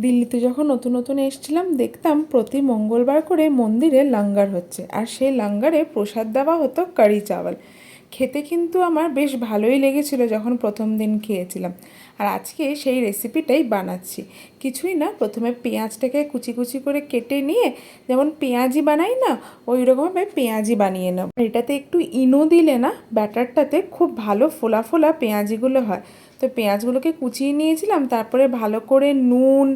দিল্লিতে যখন নতুন নতুন এসছিলাম, দেখতাম প্রতি মঙ্গলবার করে মন্দিরে লাঙ্গার হচ্ছে। আর সেই লাঙ্গারে প্রসাদ দেওয়া হতো কারি চাওয়াল। খেতে কিন্তু আমার বেশ ভালোই লেগেছিল যখন প্রথম দিন খেয়েছিলাম। আর আজকে সেই রেসিপিটাই বানাচ্ছি। কিছুই না, প্রথমে পেঁয়াজটাকে কুচি কুচি করে কেটে নিয়ে যেমন পেঁয়াজি বানাই না ওই রকমভাবে পেঁয়াজি বানিয়ে নেব। এটাতে একটু ইনো দিলে না, ব্যাটারটাতে খুব ভালো ফোলা ফোলা পেঁয়াজিগুলো হয়। তো পেঁয়াজগুলোকে কুচিয়ে নিয়েছিলাম, তারপরে ভালো করে নুন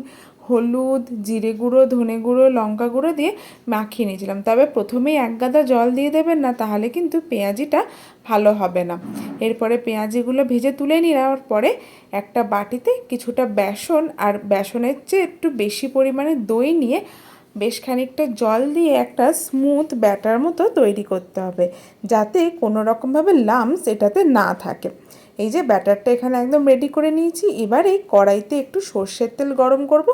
হলুদ, জিরে গুঁড়ো, ধনে গুঁড়ো, লঙ্কা গুঁড়ো দিয়ে মাখিয়ে নিয়েছিলাম। তবে প্রথমেই এক গাদা জল দিয়ে দেবেন না, তাহলে কিন্তু পেঁয়াজিটা ভালো হবে না। এরপরে পেঁয়াজিগুলো ভেজে তুলে নেওয়ার পরে একটা বাটিতে কিছুটা বেসন আর বেসনের চেয়ে একটু বেশি পরিমাণে দই নিয়ে বেশ খানিকটা জল দিয়ে একটা স্মুথ ব্যাটার মতো তৈরি করতে হবে, যাতে কোনো রকমভাবে লামস এটাতে না থাকে। এই যে ব্যাটারটা এখানে একদম রেডি করে নিয়েছি, এবারে কড়াইতে একটু সর্ষের তেল গরম করব,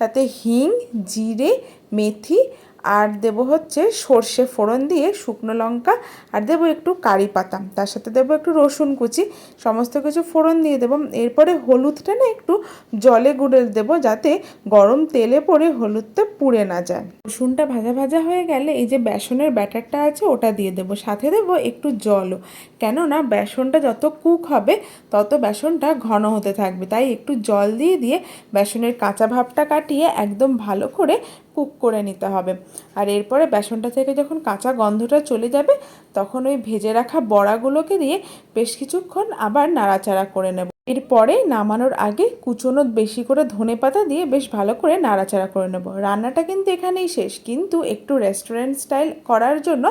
তাতে হিং, জিরে, মেথি আর দেব হচ্ছে সর্ষে ফোড়ন দিয়ে শুকনো লঙ্কা, আর দেবো একটু কারি পাতা। তার সাথে দেবো একটু রসুন কুচি, সমস্ত কিছু ফোড়ন দিয়ে দেবো। এরপরে হলুদটা না একটু জলে গুঁড়ে দেবো যাতে গরম তেলে পড়ে হলুদটা পুড়ে না যায়। রসুনটা ভাজা ভাজা হয়ে গেলে এই যে বেসনের ব্যাটারটা আছে ওটা দিয়ে দেবো। সাথে দেবো একটু জলও। কেননা বেসনটা যত কুক হবে, তত বেসনটা ঘন হতে থাকবে। তাই একটু জল দিয়ে দিয়ে বেসনের কাঁচা ভাবটা কাটিয়ে একদম ভালো করে কুক করে নিতে হবে। আর এরপরে বেসনটা থেকে যখন কাঁচা গন্ধটা চলে যাবে, তখন ওই ভেজে রাখা বড়াগুলোকে দিয়ে বেশ কিছুক্ষণ আবার নাড়াচাড়া করে নেব। এরপরে নামানোর আগে কুচোনো বেশি করে ধনে পাতা দিয়ে বেশ ভালো করে নাড়াচাড়া করে নেব। রান্নাটা কিন্তু এখানেই শেষ। কিন্তু একটু রেস্টুরেন্ট স্টাইল করার জন্য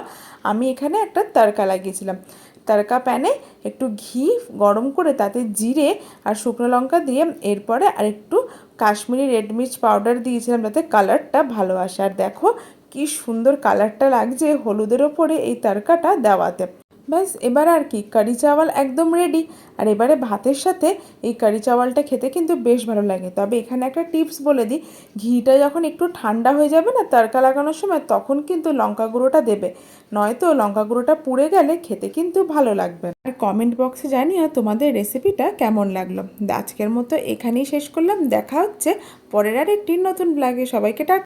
আমি এখানে একটা তড়কা লাগিয়েছিলাম। তড়কা প্যানে একটু ঘি গরম করে তাতে জিরে আর শুকনো লঙ্কা দিয়ে এরপরে আর একটু কাশ্মীরি রেড মির্চ পাউডার দিয়েছিলাম যাতে কালারটা ভালো আসে। আর দেখো কি সুন্দর কালারটা লাগছে হলুদের ওপরে এই তারকাটা দেওয়াতে। ব্যাস, এবার আর কি, কারি চাওয়াল একদম রেডি আর এবারে ভাতের সাথে এই কারি চাওয়ালটা খেতে কিন্তু বেশ ভালো লাগে। তবে এখানে একটা টিপস বলে দিই, ঘিটা যখন একটু ঠান্ডা হয়ে যাবে না, তড়কা লাগানোর সময় তখন কিন্তু লঙ্কা গুঁড়োটা দেবে। নয়তো লঙ্কা গুঁড়োটা পুড়ে গেলে খেতে কিন্তু ভালো লাগবে। আর কমেন্ট বক্সে জানিও তোমাদের রেসিপিটা কেমন লাগল। আজকের মতো এখানেই শেষ করলাম। দেখা হচ্ছে পরের আর একটি নতুন ব্লাগে সবাইকে টাটা